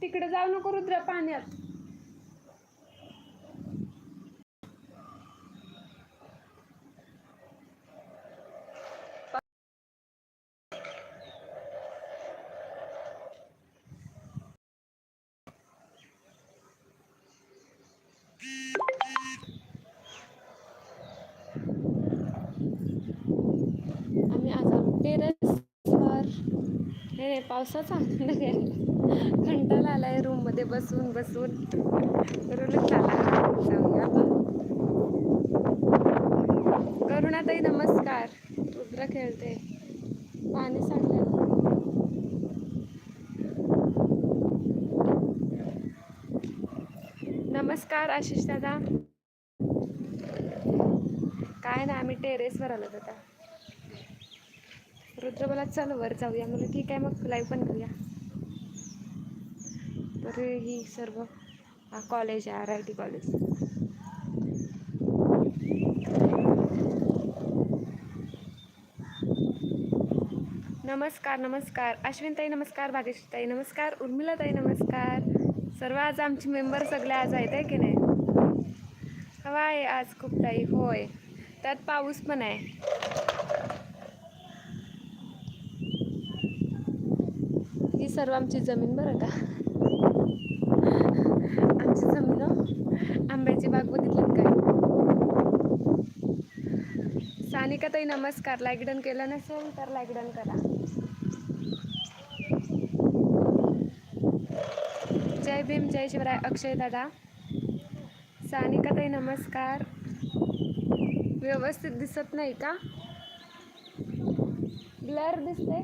तिकडे जाऊ नको रुद्र पाण्यात. आम्ही आज टेरेसवर नाही नाही पावसाचा आनंद घ्यायला कंटाळा आलाय रूममध्ये बसून बसून. करूनच आला जाऊया करुणाताई नमस्कार. रुद्र खेळते. पाणी सांडलं नमस्कार आशिष दादा. काय ना आम्ही टेरेसवर आलो दादा रुद्र बोला चल वर जाऊया. म्हणजे ठीक आहे मग लाईव्ह पण करूया. तर ही सर्व हा कॉलेज आहे आर आय टी कॉलेज नमस्कार नमस्कार. अश्विनताई नमस्कार. भाग्यश्रीताई नमस्कार. उर्मिलाताई नमस्कार. सर्व आज आमचे मेंबर सगळे आज आहेत आहे की नाही? हवा आहे आज खूप ताई होय. त्यात पाऊस पण आहे. ही सर्व आमची जमीन बरं का आमची जमीन हो. आंब्याची बाग बघितली काय? सानिका ताई नमस्कार. लाईकडन केलं नसेल तर लाईकडन करा. जय भीम जय शिवराय अक्षय दादा. सानिका ताई नमस्कार. व्यवस्थित दिसत नाही का? ब्लर दिसते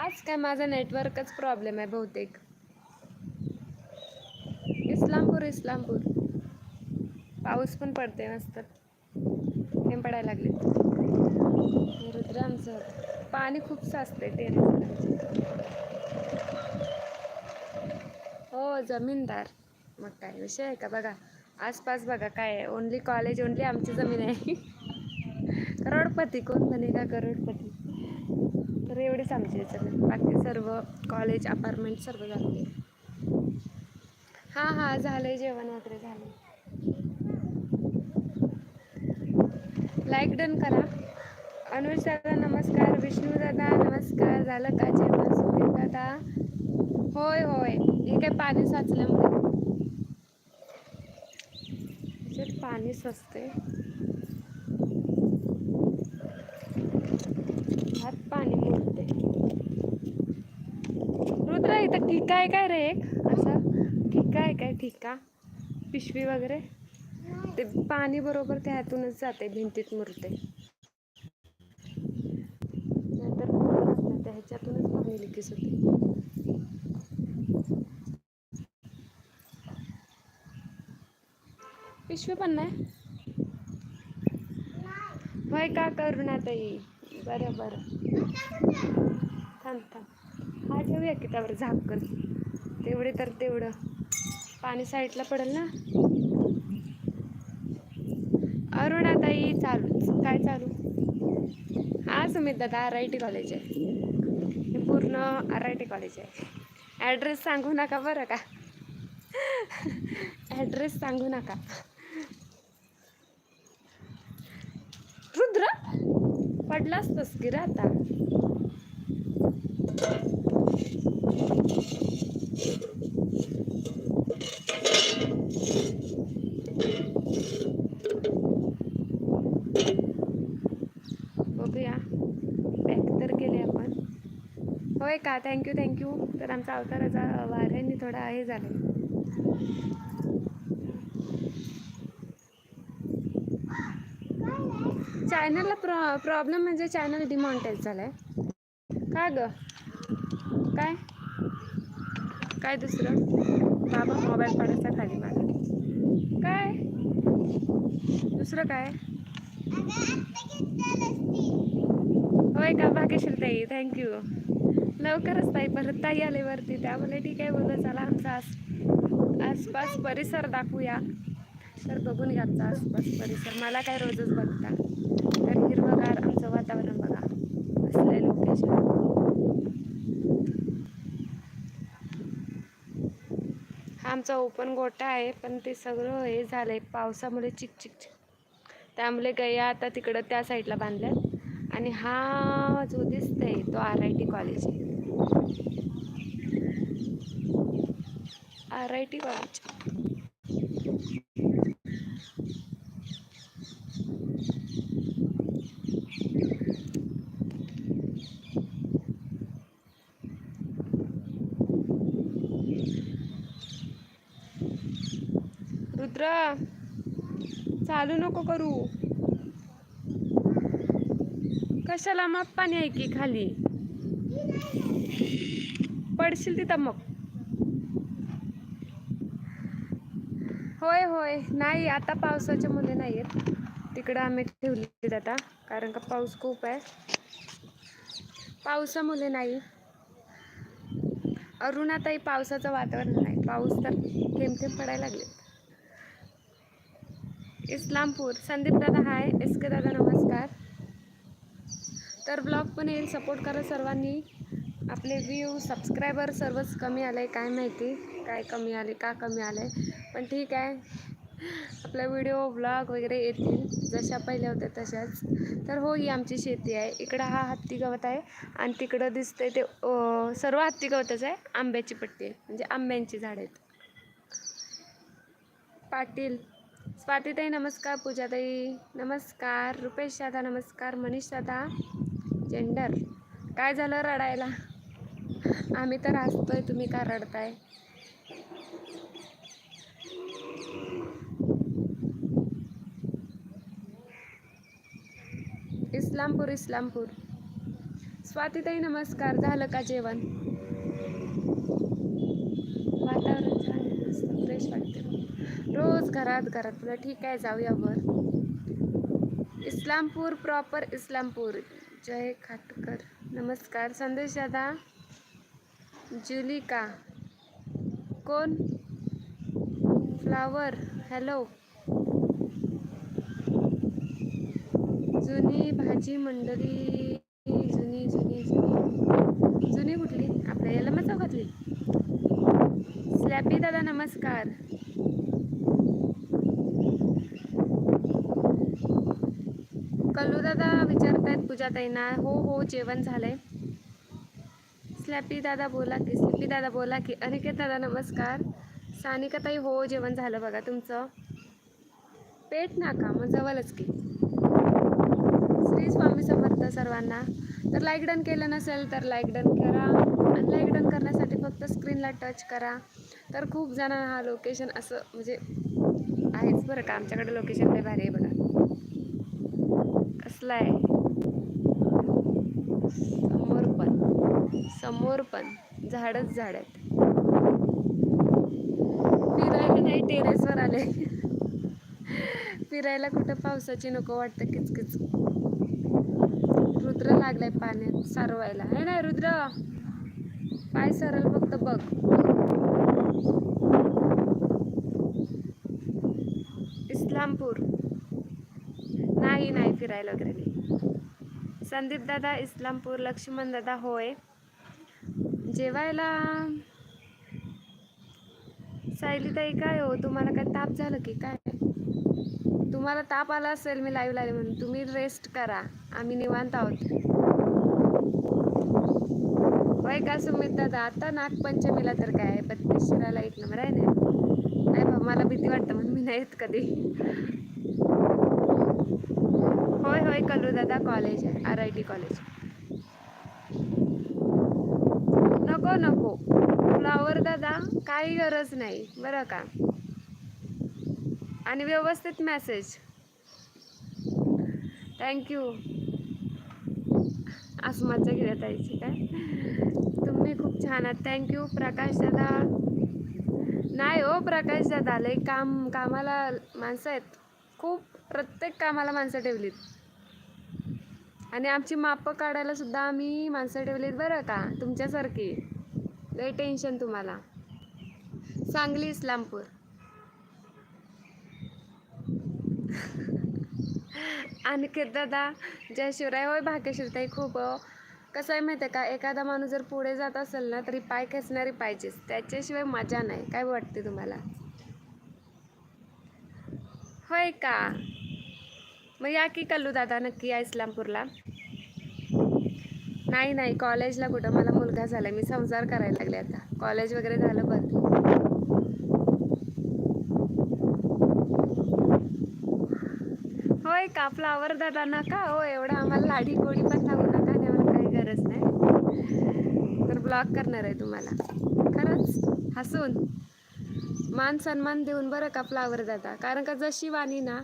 आज काय माझा नेटवर्कच प्रॉब्लेम आहे बहुतेक. इस्लामपूर इस्लामपूर. पाऊस पण पडते मस्त. थेंब पडायला लागले. रुद्र आमचं पाणी खूप साचते टेरेसवर हो जमीनदार. मग काय विषय आहे का? बघा आसपास बघा काय आहे. ओनली कॉलेज ओनली आमची जमीन आहे. करोडपती कोण म्हणे का करोडपती? तर एवढीच आमची जमीन. बाकी सर्व कॉलेज अपार्टमेंट सर्व झाले. हां हां झालंय जेवण वगैरे झालं. लाईक डन करा. अनुज दादा नमस्कार. विष्णू दादा नमस्कार. झालं का जेवण? सुधीर दादा? होय होय. हे काय पाणी साचल्यामुळे पाणी सचते हात पाणी मिळते रुद्र इथं ठीक आहे काय रे एक? काय ठिका? पिशवी वगैरे? ते पाणी बरोबर त्या ह्यातूनच जाते भिंतीत मुरते नाहीतर त्या ह्याच्यातूनच पाणी लिकेज होते पिशवी पण नाही? होय का करुणाताई? बरं बरं थांब थांब. हा ठेवूया की त्यावर झाकण. तेवढे तर तेवढं. पाणी साईडला पडेल ना? अरुणाताई चालूच. काय चालू? हा सुमित दादा आर आय टी कॉलेज आहे. हे पूर्ण आर आय टी कॉलेज आहे. ॲड्रेस सांगू नका बरं का? ॲड्रेस सांगू नका. रुद्र पडलाच असतोस की रे आता बघूया पॅक तर केले आपण होय का थँक्यू थँक्यू तर आमचा अवताराचा वाऱ्याने थोडा हे झालं. चॅनलला प्रॉ प्रॉब्लेम म्हणजे चॅनल डिमॉनिटाईज झालं आहे का ग? काय? काय दुसरं? बाबा मोबाईल पडायचा खाली माझा काय? दुसरं काय? होय का? भाग्यशील ताई थँक्यू लवकरच ताई परत ताई आले वरती. त्यामुळे ठीक आहे बोललं चला आमचा आस आसपास परिसर दाखवूया. तर बघून घ्या आमचा आसपास परिसर. मला काय रोजच बघता. तर हिरवगार आमचं वातावरण बघा. असलं लोकेशन आमचा ओपन गोठा आहे पण ते सगळं हे झालंय पावसामुळे चिक चिक चिक. त्यामुळे गया आता तिकडं त्या साईडला बांधल्यात. आणि हा जो दिसतंय तो आर आय टी कॉलेज आहे. R I T college Rudra चालू नको करू. कशाला मग पाणी आहे की खाली? पडशील तिथं मग. होय होय. नाही आता पावसाच्या मुले नाही आहेत तिकडं आम्ही ठेवली आता कारण का पाऊस खूप आहे. पावसामुळे नाही. अरुणाताई पावसाचं वातावरण नाही. पाऊस तर थेंब थेंब पडायला लागले इस्लामपूर संदीप दादा हाय. एस के दादा नमस्कार. तर ब्लॉग पण येईल. सपोर्ट करा सर्वांनी. आपले व्ह्यू सबस्क्रायबर सर्वच कमी आले काय माहिती? काय कमी आले का कमी आले? पण ठीक आहे. आपला व्हिडिओ ब्लॉग वगैरे येतील. जशा पहिल्या होत्या तशाच. तर हो ही आमची शेती आहे. इकडं हा हत्ती गवत आहे आणि तिकडं दिसतंय ते सर्व हत्ती गवतच आहे. आंब्याची पट्टी आहे. म्हणजे आंब्यांची झाडं आहेत. पाटील. स्वातीताई नमस्कार. पूजाताई नमस्कार. रुपेश दादा नमस्कार. मनीष दादा. जेंडर काय झालं रडायला? आम्ही तर असतोय तुम्ही का रडताय? इस्लामपूर इस्लामपूर. स्वातीताई नमस्कार. झालं का जेवण? वातावरण छान मस्त फ्रेश वाटते रोज घरात घरात. तुला ठीक आहे जाऊया वर. इस्लामपूर प्रॉपर इस्लामपूर. जय खाटकर. नमस्कार. संदेश दादा. जुलिका कोण? Flower hello. जुनी भाजी मंडळी जुनी जुनी जुनी. जुनी कुठली? आपल्या याला चौकातली स्लॅपी दादा नमस्कार. कल्लू दादा विचारतायत पूजाताईंना. हो हो जेवण झालंय. स्लॅपी दादा बोला की स्लॅपी दादा बोला की. अनिकेत दादा नमस्कार. सानिकाताई हो जेवण झालं बघा तुमचं. पेट नाका मग जवळच की. श्री स्वामी समर्थ सर्वांना. तर लाईक डन केलं नसेल तर लाईक डन करा. आणि लाईक डन करण्यासाठी फक्त स्क्रीनला टच करा. तर खूप जणांना हा लोकेशन असं म्हणजे आहेच बरं का. आमच्याकडे लोकेशन लय भारी आहे बघा. कसलं आहे समोर पण समोर पण झाडच झाड आहेत. फिरायला नाही टेरेसवर आले. फिरायला कुठं पावसाची नको वाटतं किचकिच. रुद्र लागलाय पाण्यात सारवायला. हे नाही रुद्र? पाय सरल फक्त बघ. इस्लामपूर. नाही नाही फिरायला वगैरे नाही. संदीप दादा इस्लामपूर लक्ष्मण दादा होय. जेवायला? सायलीताई काय हो? तुम्हाला काय ताप झालं की काय? तुम्हाला ताप आला असेल मी लाईव्ह लागले म्हणून. तुम्ही रेस्ट करा. आम्ही निवांत आहोत. होय का सुमित दादा? आता नागपंचमीला तर काय? आहे बत्तीस शिराला एक नंबर आहे ना? नाही बाबा मला भीती वाटतं म्हणून मी नाही कधी. होय होय कलू दादा कॉलेज आहे. आर आय टी कॉलेज नको नको. फ्लावर दादा काही गरज नाही बरं का? आणि व्यवस्थित मेसेज थँक्यू घेत यायची काय? तुम्ही खूप छान आहात. थँक्यू प्रकाश दादा. नाही हो प्रकाश दादा लय काम कामाला माणसं आहेत. खूप प्रत्येक कामाला माणसं ठेवलीत. आणि आमची मापं काढायला सुद्धा आम्ही माणसं ठेवलीत बरं का? तुमच्यासारखी. लय टेन्शन तुम्हाला. सांगली इस्लामपूर. आणखी दादा जय शिवराय होय भाग्यश्रीताई खूप हो. कसं आहे माहिती आहे का एखादा माणूस जर पुढे जात असेल ना तरी पाय खेचणारी पाहिजेच. त्याच्याशिवाय मजा नाही. काय वाटते तुम्हाला? होय का? मग या की कल्लू दादा नक्की या इस्लामपूरला. नाही नाही. कॉलेजला कुठं? मला मुलगा झाला मी संसार करायला लागले आता. कॉलेज वगैरे झालं बरं. होय का? फ्लावर दादा नका? हो एवढा आम्हाला लाडी गोडी पण लागू नका. देवाला काही गरज नाही. तर ब्लॉक करणार आहे तुम्हाला. खरंच? हसून. मान सन्मान देऊन बरं का फ्लावर दादा? कारण का जशी वाणी ना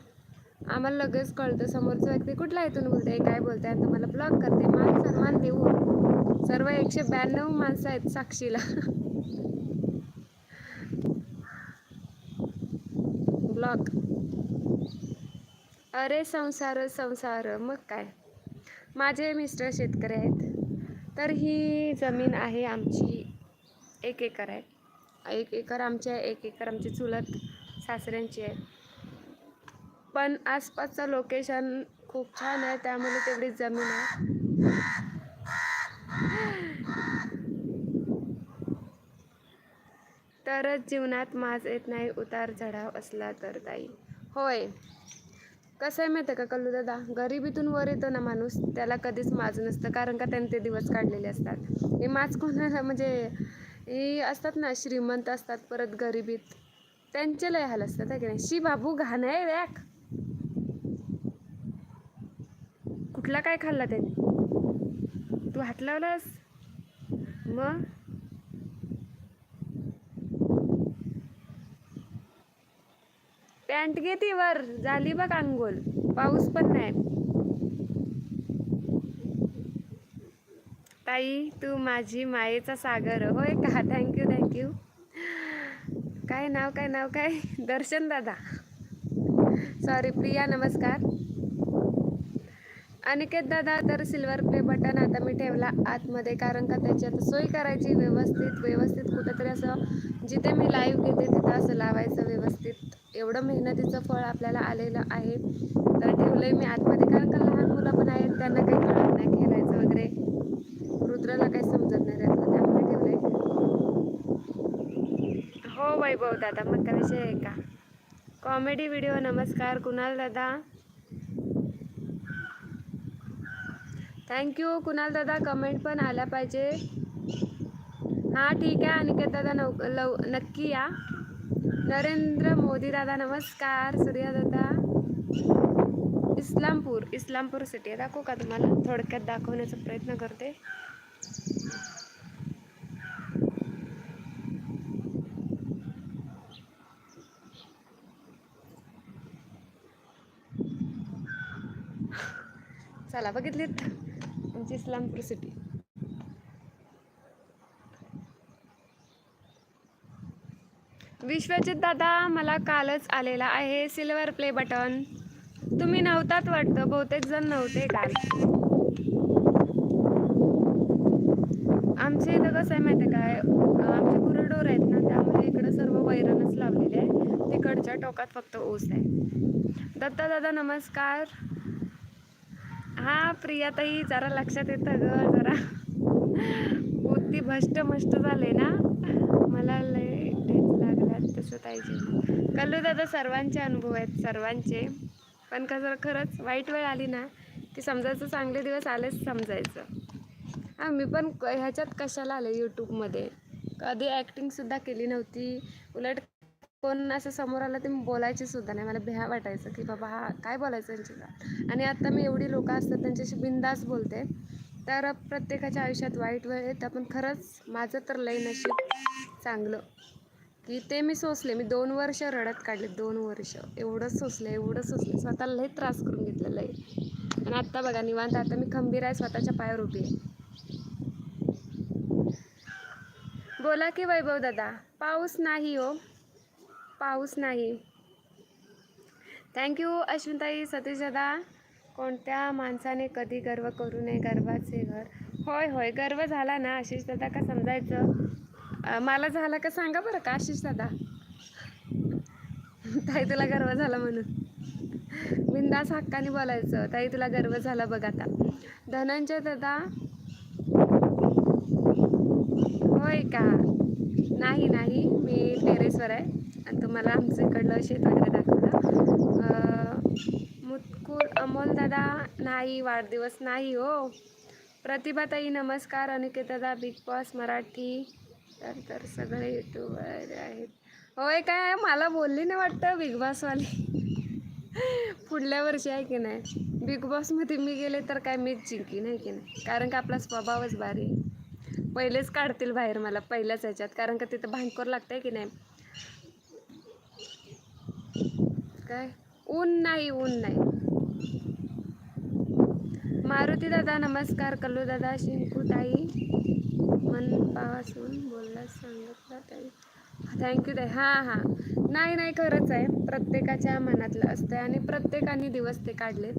आम्हाला लगेच कळतं. समोरचा व्यक्ती कुठला इथून बोलते काय बोलते आणि तुम्हाला ब्लॉक करते मान सन्मान देऊन. सर्व एकशे ब्याण्णव माणसं आहेत साक्षीला. ब्लॉक अरे संसार संसार. मग काय? माझे मिस्टर शेतकरी आहेत. तर ही जमीन आहे आमची एक एकर आहे. एक एकर आमची आहे एक एकर आमची चुलत सासऱ्यांची आहे. पण आसपासचं लोकेशन खूप छान आहे त्यामुळे तेवढी जमीन आहे. तरच जीवनात माज येत नाही उतार चढाव असला तर ताई. होय. कसं आहे माहिती आहे का कल्लू दादा? गरिबीतून वर येतो ना माणूस त्याला कधीच माज नसतं कारण का त्यांनी ते दिवस काढलेले असतात. हे माज कोणाला म्हणजे हे असतात ना श्रीमंत असतात परत गरिबीत. त्यांचे लय हाल असतात आहे की नाही? शी बाबू घाण आहे व्याक. कुठला काय खाल्ला त्याने? तू हात लावलास? मग? पॅन्ट घे ती वर. झाली बघ अंघोल पाऊस पण नाही. ताई तू माझी मायेचा सागर. होय का? थँक्यू थँक्यू काय नाव काय नाव काय? दर्शन दादा. सॉरी प्रिया नमस्कार. अनिकेत दादा तर सिल्वर प्ले बटन आता मी ठेवला आतमध्ये कारण का त्याच्यात सोय करायची व्यवस्थित व्यवस्थित कुठंतरी असं जिथे मी लाईव्ह घेते तिथं असं लावायचं व्यवस्थित. एवढं मेहनतीचं फळ आपल्याला आलेलं आहे. तर ठेवलंय मी आतमध्ये कारण का लहान मुलं पण आहेत त्यांना काही कळत नाही खेळायचं वगैरे. रुद्राला काही समजत नाही त्यातलं त्यामुळे ठेवलंय. हो वैभव दादा मग का विषय आहे का? कॉमेडी व्हिडिओ नमस्कार. कुणाल दादा? थँक्यू कुणाल दादा कमेंट पण आल्या पाहिजे. हां ठीक आहे. अनिकेत दादा नव लव नक्की या. नरेंद्र मोदी दादा नमस्कार. सूर्या दादा. इस्लामपूर इस्लामपूर सिटी दाखवू का तुम्हाला? थोडक्यात दाखवण्याचा प्रयत्न करते. चला बघितलीत? आमची इस्लामपूर सिटी विश्वजित दादा मला कालच आलेला आहे सिल्वर प्ले बटन. तुम्ही नव्हतात वाटतं बहुतेक जण नव्हते काल आमच्या इथं कसं आहे माहिती आहे काय? आमचे गुरडोर आहेत ना त्यामुळे इकडं सर्व वैरणच लावलेले आहे. तिकडच्या टोकात फक्त ऊस आहे. दत्ता दादा नमस्कार. हा प्रियाताई जरा लक्षात येतं ग जरा. बुद्धी भष्ट मष्ट झाले ना? मला लय टेस्ट लागला तसं ताईचे. कल्लू दादा सर्वांचे अनुभव आहेत सर्वांचे. पण कसं खरंच वाईट वेळ आली ना की समजायचं चांगले दिवस आलेच समजायचं. हां मी पण क- ह्याच्यात कशाला आले यूट्यूबमध्ये कधी ॲक्टिंगसुद्धा केली नव्हती. उलट कोण असं समोर आलं ते मी बोलायची सुद्धा नाही. मला भ्या वाटायचं की बाबा हा काय बोलायचं त्यांच्या आणि आता मी एवढी लोकं असतात त्यांच्याशी बिंदास बोलते. तर प्रत्येकाच्या आयुष्यात वाईट वेळ येतं पण खरंच माझं तर लय नशीब चांगलं की ते मी सोसले. मी दोन वर्ष रडत काढले दोन वर्ष. एवढं सोसले एवढं सोसले. स्वतःला लय त्रास करून घेतलं लय. आणि आत्ता बघा निवांत आता मी खंबीर आहे स्वतःच्या पायावर उभी आहे. बोला की वैभव दादा पाऊस नाही हो. पाऊस नाही. थँक्यू अश्विनताई सतीश दादा कोणत्या माणसाने कधी गर्व करू नये? गर्वाचे घर. होय होय गर्व झाला ना? आशिष दादा का समजायचं? मला झाला का सांगा बरं का आशिष दादा ताई तुला गर्व झाला म्हणून. बिंदास हक्काने बोलायचं. ताई तुला गर्व झाला बघ आता. धनंजय दादा. होय का? नाही नाही. मी टेरेसवर आहे. तुम्हाला आमचं इकडलं शेत वगैरे दाखवलं मुतकूर अमोल दादा नाही वाढदिवस नाही हो. प्रतिभाताई नमस्कार. अनिकेत दादा बिग बॉस मराठी. तर तर सगळे युट्यूबर आहेत. होय काय? मला बोलली नाही वाटतं बिग बॉसवाली पुढल्या वर्षी आहे की नाही? बिग बॉसमध्ये मी गेले तर काय मीच जिंकी नाही की नाही? कारण का आपला स्वभावच भारी. आहे. पहिलेच काढतील बाहेर मला पहिल्याच ह्याच्यात. कारण का तिथं भांकर लागतं आहे की नाही? काय? ऊन नाही ऊन नाही. मारुती दादा नमस्कार. कल्लू दादा शिंकू ताई मनपासून बोलला सांगितलं ताई. थँक्यू ताई. हां हां. नाही नाही खरंच आहे. प्रत्येकाच्या मनातलं असतं आणि प्रत्येकाने दिवस ते काढलेत.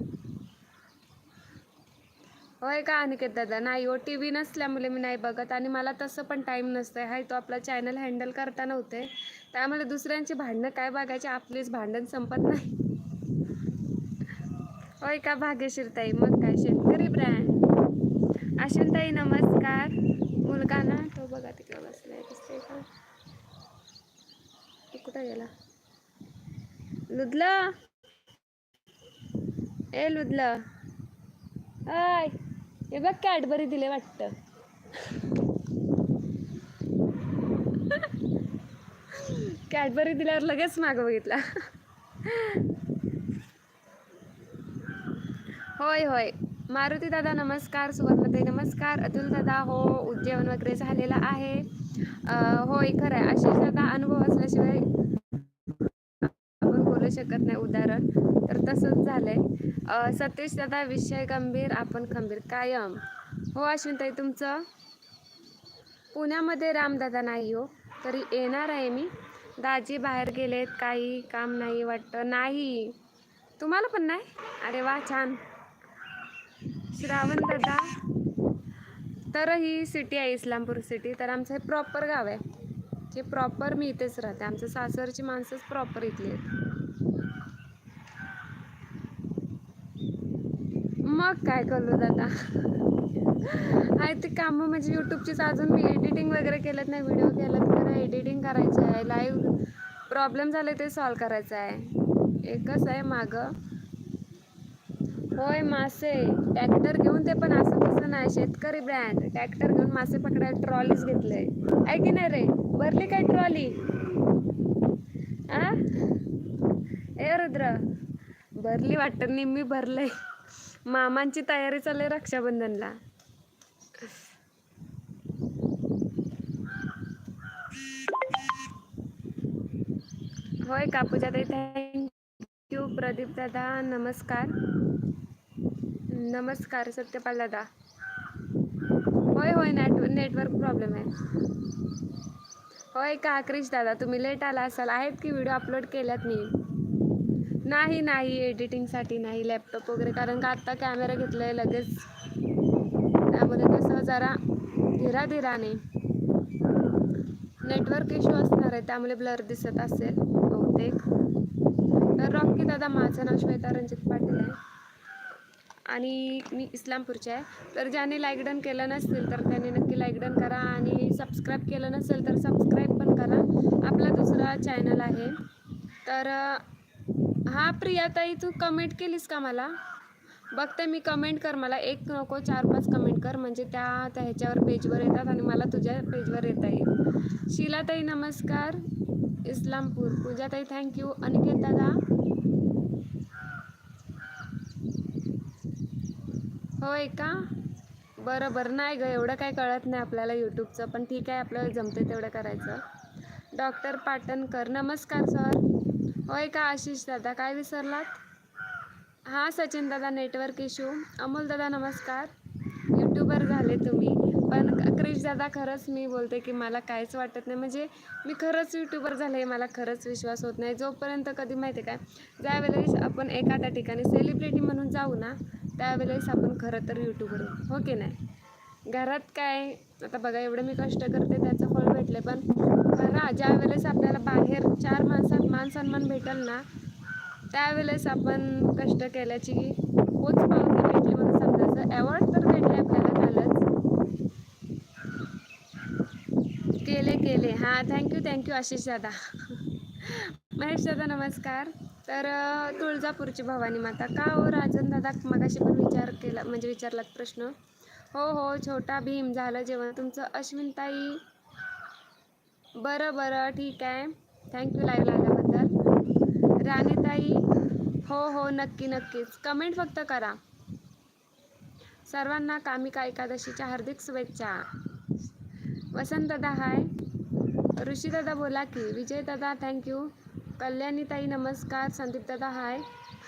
होय का अनिकेत दादा? नाही हो टी व्ही नसल्यामुळे मी नाही बघत आणि मला तसं पण टाईम नसतं हाय तो आपला चॅनल हँडल करता नव्हते. त्यामुळे दुसऱ्यांची भांडणं काय बघायची? आपलीच भांडण संपत नाही. होय का भाग्यशीरताई मग काय? शेतकरी ब्रँड. अश्विन नमस्कार. मुलगा ना तो बघा तिकडे बसलाय दिसतंय का? तो कुठं गेला? लुदलं? ए लुदलं. आय हे बघ कॅडबरी दिले वाटतं. कॅडबरी दिल्यावर लगेच मागं बघितला. होय होय. मारुती दादा नमस्कार. सुवर्णताई नमस्कार. अतुल दादा हो उज्जेवन वगैरे झालेला आहे. होय खरं आहे आशिष दादा अनुभव असल्याशिवाय आपण बोलू शकत नाही उदाहरण. तर तसंच झालंय. सतीश दादा विषय गंभीर आपण खंबीर कायम. हो अश्विनताई तुमचं? पुण्यामध्ये रामदादा नाही हो तरी येणार आहे मी. दाजी बाहेर गेलेत काही काम नाही वाटतं. नाही. तुम्हाला पण नाही? अरे वा छान. श्रावण दादा. तर ही सिटी आहे इस्लामपूर सिटी तर आमचं हे प्रॉपर गाव आहे. जे प्रॉपर मी इथेच राहते. आमचं सासरची माणसंच प्रॉपर इथली आहेत. मग काय करू दादा? आहे ते कामं म्हणजे यूट्यूबचीच अजून मी एडिटिंग वगैरे केलं नाही व्हिडिओ केलं तर एडिटिंग करायचं आहे लाईव्ह प्रॉब्लेम झाले ते सॉल्व करायचं आहे. एकच आहे मागं. होय मासे ट्रॅक्टर घेऊन ते पण असं तसं नाही शेतकरी ब्रँड ट्रॅक्टर घेऊन मासे पकडायला ट्रॉलीच घेतले. आहे की नाही रे? भरली काय ट्रॉली आ? ए रुद्र भरली वाटतं निम्मी भरलंय. मामांची तयारी चालली आहे रक्षाबंधनला. होय कापूजा ताई थँक्यू प्रदीप दादा नमस्कार. नमस्कार सत्यपाल दादा. होय होय नेट नेटवर्क प्रॉब्लेम आहे. होय का आक्रिश दादा तुम्ही लेट आला असाल. आहेत की व्हिडिओ अपलोड केल्यात मी? नाही नाही एडिटिंगसाठी नाही लॅपटॉप वगैरे कारण का आत्ता कॅमेरा घेतला आहे लगेच. त्यामध्ये कसं जरा धीरा धीराने नेटवर्क इश्यू असणार आहे त्यामुळे ब्लर दिसत असेल. दादा माझं नाव श्वेता रंजित पाटील आहे. आणि मी इस्लामपूरचे आहे. तर ज्याने लाईकडन केलं नसेल तर त्याने नक्की लाईकडन करा आणि सबस्क्राईब केलं नसेल तर सबस्क्राईब पण करा. आपला दुसरा चॅनल आहे. तर हा प्रियाताई तू कमेंट केलीस का मला? बघते मी कमेंट कर. मला एक नको चार पाच कमेंट कर. म्हणजे त्या त्या ह्याच्यावर पेजवर येतात आणि मला तुझ्या पेजवर येता येईल. शीलाताई नमस्कार. इस्लामपूर. पूजाताई थँक्यू अनिकेत दादा होय का? बरं बरं नाही गं एवढं काय कळत नाही आपल्याला यूट्यूबचं पण ठीक आहे आपल्याला जमते तेवढं करायचं. डॉक्टर पाटणकर नमस्कार सर. होय का आशिष दादा? काय विसरलात? हां सचिन दादा नेटवर्क इश्यू. अमोल दादा नमस्कार. यूट्यूबर झाले तुम्ही. पण क्रिश दादा खरंच मी बोलते की मला काहीच वाटत नाही. म्हणजे मी खरंच यूट्यूबर झाले मला खरंच विश्वास होत नाही. जोपर्यंत कधी माहिती आहे काय? ज्यावेळेस आपण एखाद्या ठिकाणी सेलिब्रिटी म्हणून जाऊ ना त्यावेळेस आपण खरं तर यूट्यूबवर हो की नाही? घरात काय? आता बघा एवढं मी कष्ट करते त्याचं फळ भेटले पण खरा ज्या वेळेस आपल्याला बाहेर चार माणसात मान सन्मान भेटेल ना त्यावेळेस आपण कष्ट केल्याची पोच पावती भेटली म्हणून समजायचं. अवॉर्ड तर भेटले आपल्याला कालच. केले केले. हां थँक्यू थँक्यू आशिष दादा. महेश दादा नमस्कार. तर तुळजापूरची भवानी माता. का हो राजन दादा? मगाशी पण विचार केला म्हणजे विचारलात प्रश्न. हो हो छोटा भीम झालं जेवण. तुमचं अश्विनताई? बरं बरं ठीक आहे. थँक्यू लाईव्ह आल्याबद्दल राणीताई? हो हो नक्की नक्कीच. कमेंट फक्त करा. सर्वांना कामिका एकादशीच्या हार्दिक शुभेच्छा. वसंत दादा हाय. ऋषी दादा बोला की विजय दादा थँक्यू कल्याणीताई नमस्कार. संदीपदादा हाय.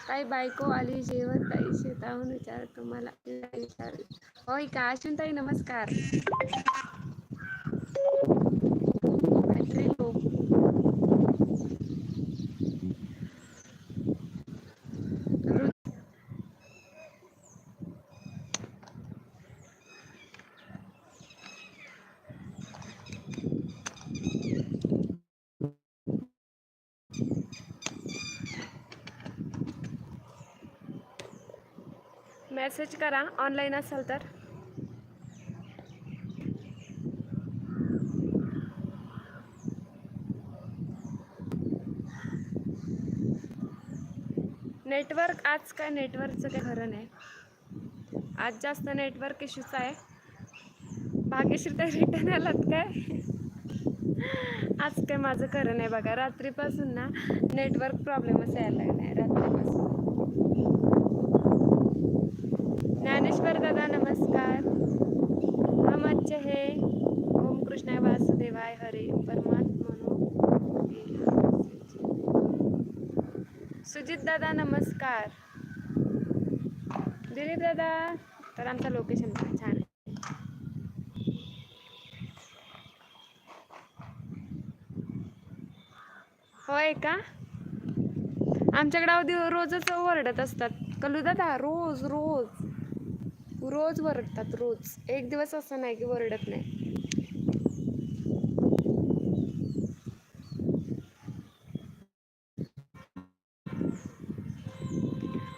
ताई बायको आली जेवण ताई शेताहून विचार तुम्हाला विचार. होय का? अश्विन ताई नमस्कार बॅटरी लो ऋ- मेसेज करा ऑनलाईन असाल तर. नेटवर्क आज काय नेटवर्कचं काही खरं नाही. आज जास्त नेटवर्क इश्यूच आहे. भाग्यश्री तर रिटर्न आलात काय? आज काय माझं खरं नाही बघा. रात्रीपासून ना नेटवर्क प्रॉब्लेमच यायला नाही रात्रीपासून. ज्ञानेश्वर दादा नमस्कार. हम अच्छे हे. ओम कृष्णाय वासुदेवाय हरे परमात्मनो सुजित दादा नमस्कार. दिलीप दादा तर आमचं लोकेशन पण छान आहे. होय का? आमच्याकडे अवधी रोजच ओरडत असतात. कलू दादा रोज रोज. रोज वरडतात रोज. एक दिवस असं नाही की वरडत नाही.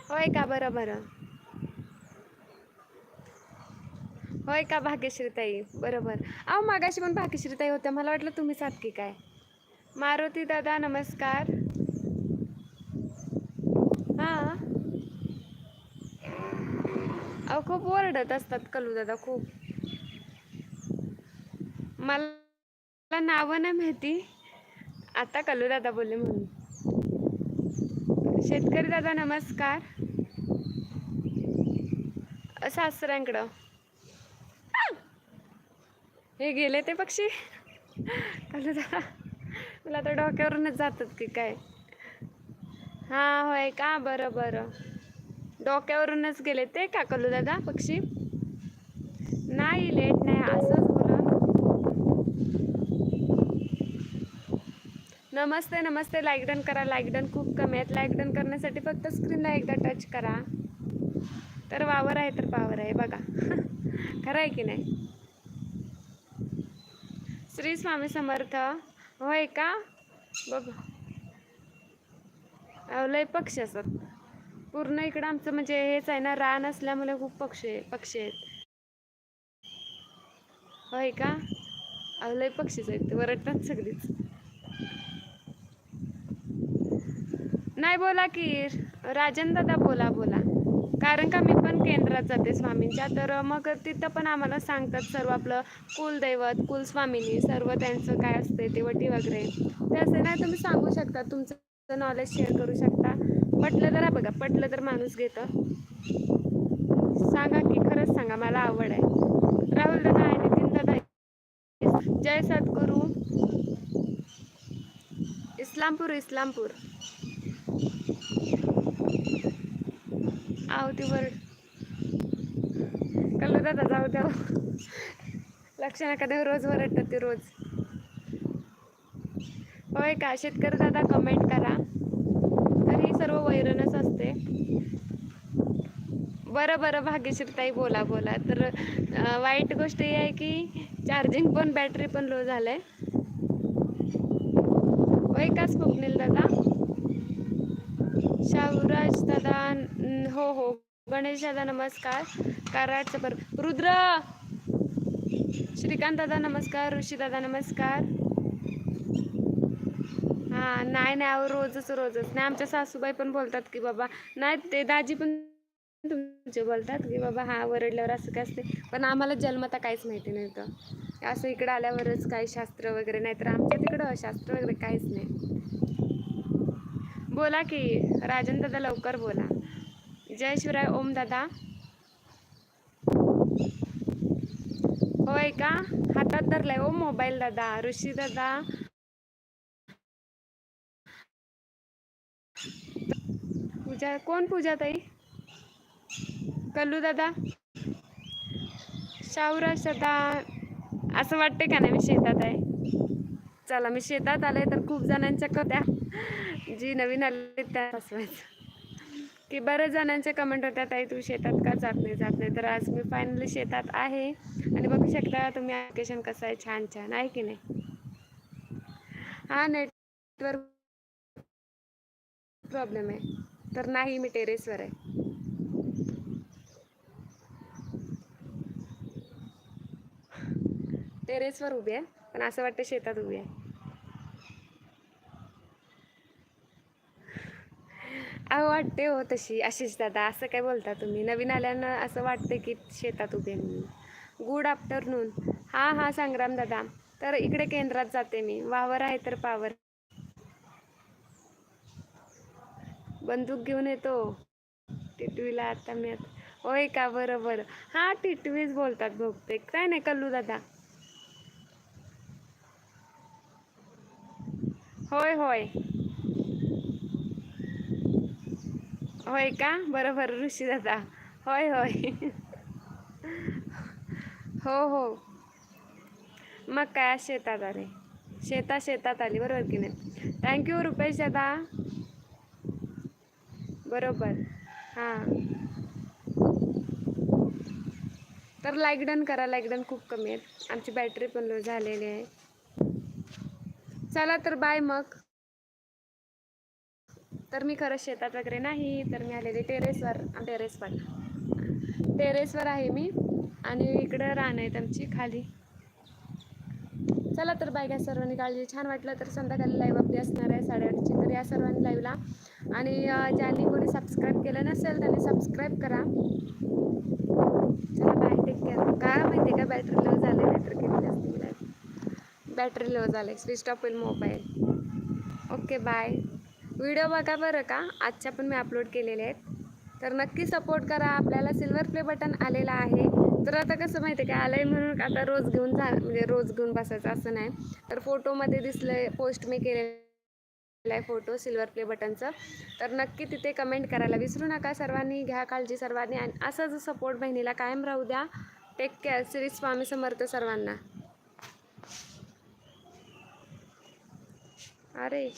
होय का? बरं बरं. होय का भाग्यश्रीताई? बरोबर अहो मागाशी पण भाग्यश्रीताई होत्या. मला वाटलं तुम्ही सात की काय? मारुती दादा नमस्कार हां रडत असतात कलू दादा खूप. मला नावं नाही माहिती. आता कलू दादा बोलले म्हणून. शेतकरी दादा नमस्कार. सासऱ्यांकडं. हे गेले ते पक्षी? कलू दादा मला तर डोक्यावरूनच जातात की काय. हां होय का? बरं बरं. डोक्यावरूनच गेले ते का कलू दादा पक्षी? नाही लेट नाही असंच बोला. नमस्ते नमस्ते लाईक डन करा लाईक डन खूप कमी आहेत. लाईक डन करण्यासाठी फक्त स्क्रीनला एकदा टच करा. तर वावर आहे तर पावर आहे बघा. खरं आहे की नाही? श्री स्वामी समर्थ. होय का? बघ. अहो, लय पक्षी असतात. पूर्ण इकडं आमचं म्हणजे हेच आहे ना रान असल्यामुळे खूप पक्षी पक्षी आहेत. होय का? अहो लय पक्षीच आहेत ते वरडतात सगळीच. नाही बोला की राजन दादा बोला बोला. कारण का मी पण केंद्रात जाते स्वामींच्या तर मग तिथं पण आम्हाला सांगतात सर्व आपलं कुलदैवत कुलस्वामिनी सर्व त्यांचं काय असते ते वटी वगैरे. ते असे नाही तुम्ही सांगू शकता तुमचं नॉलेज शेअर करू शकता. पटलं तर बघा पटलं तर माणूस घेतं. सांगा की खरंच सांगा मला आवड आहे. राहुल दादा आहे नितीन दादा जय सद्गुरू. इस्लामपूर इस्लामपूर. आहो वर. कल्लू दादा जाऊ द्या. लक्ष नका देऊ रोज वरडतात ते रोज. होय का? शेतकरी दादा कमेंट करा. सर्व वैरणच असते. बरं बरं भाग्यश्रीताई बोला बोला. तर वाईट गोष्ट ही आहे की चार्जिंग पण बॅटरी पण लो झालंय. होय का स्वप्नील दादा? शाहूराज दादा हो हो. गणेश दादा नमस्कार. कराडचं बरं. रुद्र! श्रीकांत दादा नमस्कार. ऋषी दादा नमस्कार. हा नाही नाही अहो रोजच रोजच. नाही आमच्या सासूबाई पण बोलतात की बाबा नाही ते दाजी पण तुमचे बोलतात की बाबा हा वरडल्यावर असं काय असते पण आम्हाला जन्मता काहीच माहिती नव्हतं. असं इकडं आल्यावरच काही शास्त्र वगैरे नाही तर आमच्या तिकडं शास्त्र वगैरे काहीच नाही. बोला की राजन दादा लवकर बोला. जय शिवराय ओम दादा. होय का? हातात धरलाय ओ मोबाईल दादा ऋषी दादा. पूजा? कोण पूजा ताई? कल्लू दादा? शाहूराज दादा असं वाटते का नाही मी शेतात आहे? चला मी शेतात आले तर खूप जणांच्या कथ्या जी नवीन आले त्या फसवायचं की बऱ्याच जणांच्या कमेंट होत्या ताई तू शेतात का जात नाही? जात नाही. तर आज मी फायनली शेतात आहे. आणि बघू शकता तुम्ही ॲप्लिकेशन कसं आहे? छान छान. आहे की नाही? हा नेटवर्क प्रॉब्लेम आहे. तर नाही मी टेरेसवर आहे. टेरेसवर उभी आहे पण असं वाटतं शेतात उभी आहे. अहो वाटते हो तशी आशिष दादा असं काय बोलता तुम्ही? नवीन आल्यानं असं वाटते की शेतात उभे आहे गुड आफ्टरनून हां हां संग्राम दादा. तर इकडे केंद्रात जाते मी. वावर आहे तर पावर. बंदूक घेऊन येतो. टिटवीला आता मी आता होय का? बरं बरं हां टिटवीच बोलतात बहुतेक. काय नाही कल्लू दादा. होय होय. होय का? बरं बरं ऋषी दादा. होय होय. हो हो. मग काय शेतात आले. शेता शेतात आली बरोबर की नाही? थँक्यू रुपेश दादा. बरोबर. हां. तर लाईक डन करा लाईक डन खूप कमी आहेत. आमची बॅटरी पण लो झालेली आहे. चला तर बाय मग. तर मी खरंच शेतात वगैरे नाही तर मी आलेली टेरेसवर टेरेसवर टेरेसवर आहे मी आणि इकडं रान आहेत आमची खाली. चला तर बाय घ्या सर्वांनी काळजी छान वाटलं तर संध्याकाळी लाईव्ह आपली असणार आहे साडेआठची. तर या सर्वांनी लाईव्हला आणि ज्यांनी कोणी सबस्क्राईब केलं नसेल त्यांनी सबस्क्राईब करा. चला बाय टेक केअर काय हो माहिती का? बॅटरी लो झाले बॅटरी किती असते बॅटरी लो झाले स्विच ऑफ होईल मोबाईल ओके बाय व्हिडिओ बघा बरं का? आजच्या पण मी अपलोड केलेले आहेत. तर नक्की सपोर्ट करा. आपल्याला सिल्वर प्ले बटन आलेलं आहे. तर आता कसं माहिती आहे का? आलं आहे म्हणून आता रोज घेऊन जा म्हणजे रोज घेऊन बसायचं असं नाही. तर फोटोमध्ये दिसलं आहे पोस्ट मी केलेलं आहे फोटो सिल्वर प्ले बटनचं तर नक्की तिथे कमेंट करायला विसरू नका सर्वांनी घ्या काळजी सर्वांनी आणि असंच सपोर्ट बहिणीला कायम राहू द्या. टेक केअर श्री स्वामी समर्थ सर्वांना. अरे.